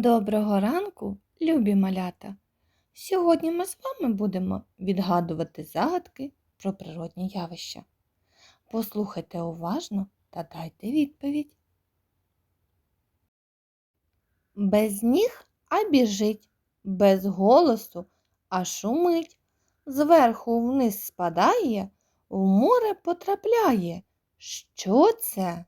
Доброго ранку, любі малята! Сьогодні ми з вами будемо відгадувати загадки про природні явища. Послухайте уважно та дайте відповідь. Без ніг, а біжить, без голосу, а шумить. Зверху вниз спадає, в море потрапляє. Що це?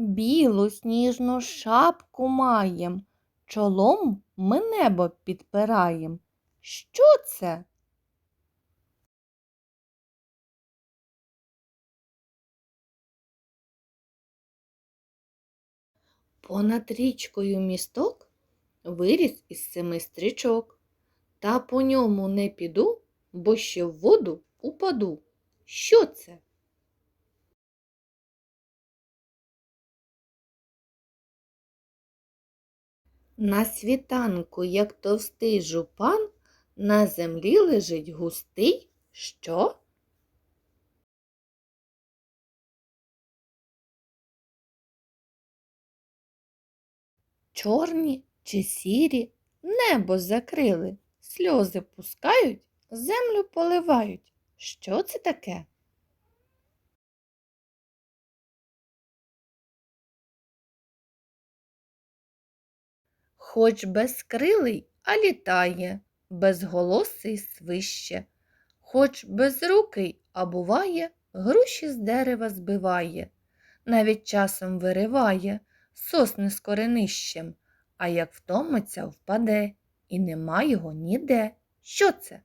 Білу сніжну шапку маєм, чолом ми небо підпираєм. Що це? Понад річкою місток виріс із семи стрічок. Та по ньому не піду, бо ще в воду упаду. Що це? На світанку, як товстий жупан, на землі лежить густий що? Чорні чи сірі небо закрили, сльози пускають, землю поливають. Що це таке? Хоч безкрилий, а літає, безголосий свище, хоч безрукий, а буває, груші з дерева збиває, навіть часом вириває сосни з коренищем, а як втомиться, впаде, і нема його ніде. Що це?